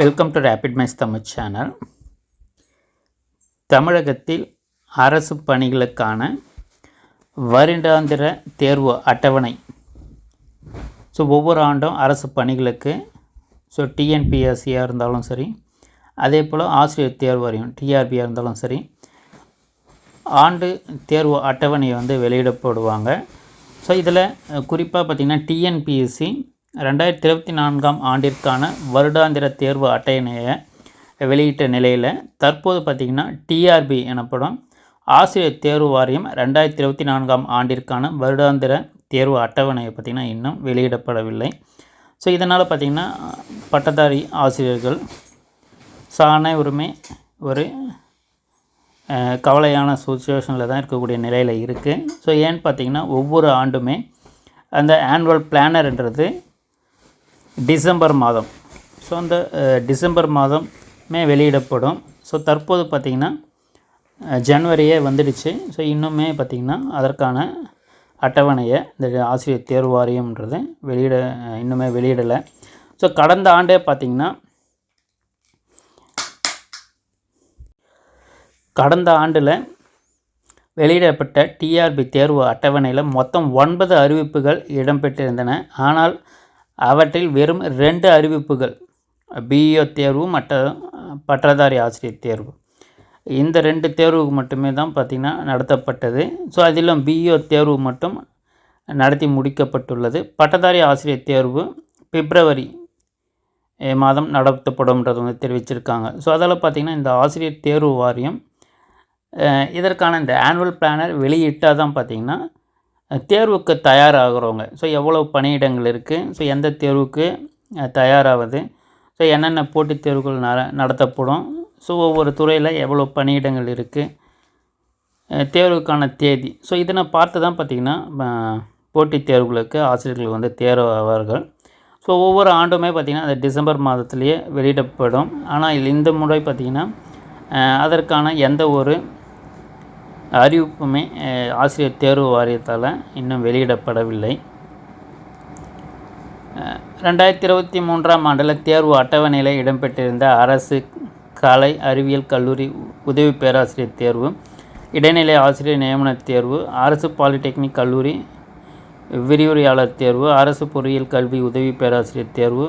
Welcome to rapid mice Tamil channel தமிழகத்தில் அரசு பணிகளுக்கான வருடாந்திர தேர்வு அட்டவணை. ஸோ ஒவ்வொரு ஆண்டும் அரசு பணிகளுக்கு ஸோ டிஎன்பிஎஸ்சியாக இருந்தாலும் சரி அதே போல் ஆசிரியர் தேர்வு வரையும் டிஆர்பியாக இருந்தாலும் சரி ஆண்டு தேர்வு அட்டவணையை வந்து வெளியிடப்படுவாங்க. ஸோ இதில் குறிப்பாக பார்த்திங்கன்னா டிஎன்பிஎஸ்சி ரெண்டாயிரத்தி இருபத்தி நான்காம் ஆண்டிற்கான வருடாந்திர தேர்வு அட்டவணையை வெளியிட்ட நிலையில் தற்போது பார்த்திங்கன்னா டிஆர்பி எனப்படும் ஆசிரியர் தேர்வு வாரியம் ரெண்டாயிரத்தி இருபத்தி நான்காம் ஆண்டிற்கான வருடாந்திர தேர்வு அட்டவணையை பார்த்திங்கன்னா இன்னும் வெளியிடப்படவில்லை. ஸோ இதனால் பார்த்திங்கன்னா பட்டதாரி ஆசிரியர்கள் ஸோ உரிமை ஒரு கவலையான சுச்சுவேஷனில் தான் இருக்கக்கூடிய நிலையில் இருக்குது ஸோ ஏன்னு பார்த்தீங்கன்னா ஒவ்வொரு ஆண்டுமே அந்த ஆனுவல் பிளானர்ன்றது டிசம்பர் மாதம். ஸோ அந்த டிசம்பர் மாதமே வெளியிடப்படும். ஸோ தற்போது பார்த்திங்கன்னா ஜனவரியே வந்துடுச்சு. ஸோ இன்னுமே பார்த்திங்கன்னா அதற்கான அட்டவணையை இந்த ஆசிரியர் தேர்வு வாரியம்ன்றது வெளியிட இன்னுமே வெளியிடலை. ஸோ கடந்த ஆண்டே பார்த்திங்கன்னா கடந்த ஆண்டில் வெளியிடப்பட்ட டிஆர்பி தேர்வு அட்டவணையில் மொத்தம் ஒன்பது அறிவிப்புகள் இடம்பெற்றிருந்தன. ஆனால் அவற்றில் வெறும் ரெண்டு அறிவிப்புகள் பிஇஓ தேர்வு மற்ற பட்டதாரி ஆசிரியர் தேர்வு. இந்த ரெண்டு தேர்வுக்கு மட்டுமே தான் பார்த்திங்கன்னா நடத்தப்பட்டது. ஸோ அதிலும் பிஇஓ தேர்வு மட்டும் நடத்தி முடிக்கப்பட்டுள்ளது. பட்டதாரி ஆசிரியர் தேர்வு பிப்ரவரி மாதம் நடத்தப்படும்ன்றது வந்து தெரிவிச்சிருக்காங்க. ஸோ அதில் பார்த்திங்கன்னா இந்த ஆசிரியர் தேர்வு வாரியம் இதற்கான இந்த ஆனுவல் பிளானர் வெளியிட்டால் தான் பார்த்திங்கன்னா தேர்வுக்கு தயாராகிறவங்க. ஸோ எவ்வளோ பணியிடங்கள் இருக்குது ஸோ எந்த தேர்வுக்கு தயாராகுது ஸோ என்னென்ன போட்டித் தேர்வுகள் நட நடத்தப்படும்? ஸோ ஒவ்வொரு துறையில் எவ்வளோ பணியிடங்கள் இருக்குது தேர்வுக்கான தேதி. ஸோ இதனை பார்த்து தான் பார்த்திங்கன்னா போட்டித் தேர்வுகளுக்கு ஆசிரியர்கள் வந்து தேர்வாவார்கள். ஸோ ஒவ்வொரு ஆண்டுமே பார்த்திங்கன்னா அது டிசம்பர் மாதத்துலேயே வெளியிடப்படும். ஆனால் இதில் இந்த முறை பார்த்திங்கன்னா அதற்கான எந்த ஒரு அறிவிப்புமே ஆசிரியர் தேர்வு வாரியத்தால் இன்னும் வெளியிடப்படவில்லை. ரெண்டாயிரத்தி இருபத்தி மூன்றாம் ஆண்டில் தேர்வு அட்டவணையில் இடம்பெற்றிருந்த அரசு கலை அறிவியல் கல்லூரி உதவி பேராசிரியர் தேர்வு இடைநிலை ஆசிரியர் நியமன தேர்வு அரசு பாலிடெக்னிக் கல்லூரி விரிவுரையாளர் தேர்வு அரசு பொறியியல் கல்வி உதவி பேராசிரியர் தேர்வு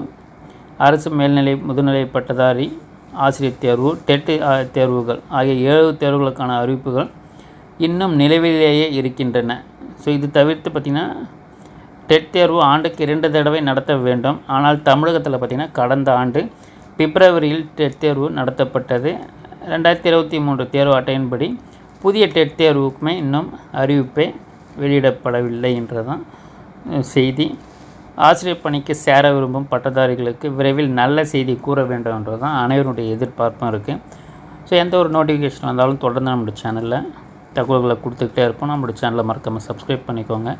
அரசு மேல்நிலை முதுநிலை பட்டதாரி ஆசிரியர் தேர்வு டெட் தேர்வுகள் ஆகிய ஏழு தேர்வுகளுக்கான அறிவிப்புகள் இன்னும் நிலவிலேயே இருக்கின்றன. ஸோ இது தவிர்த்து பார்த்திங்கன்னா டெட் தேர்வு ஆண்டுக்கு இரண்டு தடவை நடத்த வேண்டும். ஆனால் தமிழகத்தில் பார்த்திங்கன்னா கடந்த ஆண்டு பிப்ரவரியில் டெட் தேர்வு நடத்தப்பட்டது. ரெண்டாயிரத்தி இருபத்தி மூன்று தேர்வு அட்டையின்படி புதிய டெட் தேர்வுக்குமே இன்னும் அறிவிப்பை வெளியிடப்படவில்லை என்றதான் செய்தி. ஆசிரியர் பணிக்கு சேர விரும்பும் பட்டதாரிகளுக்கு விரைவில் நல்ல செய்தி கூற வேண்டும் என்றது தான் அனைவருடைய எதிர்பார்ப்பும் இருக்குது ஸோ எந்த ஒரு நோட்டிஃபிகேஷன் வந்தாலும் தொடர்ந்து நம்மளுடைய சேனலில் தகவல்களை கொடுத்துக்கிட்டே இருப்போம். நம்மளுடைய சேனலை மறக்காமல் சப்ஸ்கிரைப் பண்ணிக்கோங்க.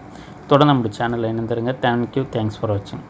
தொடர்ந்து நம்மளுடைய சேனலில் இணைந்துருங்க. தேங்க்யூ தேங்க்ஸ் ஃபார் வாட்சிங்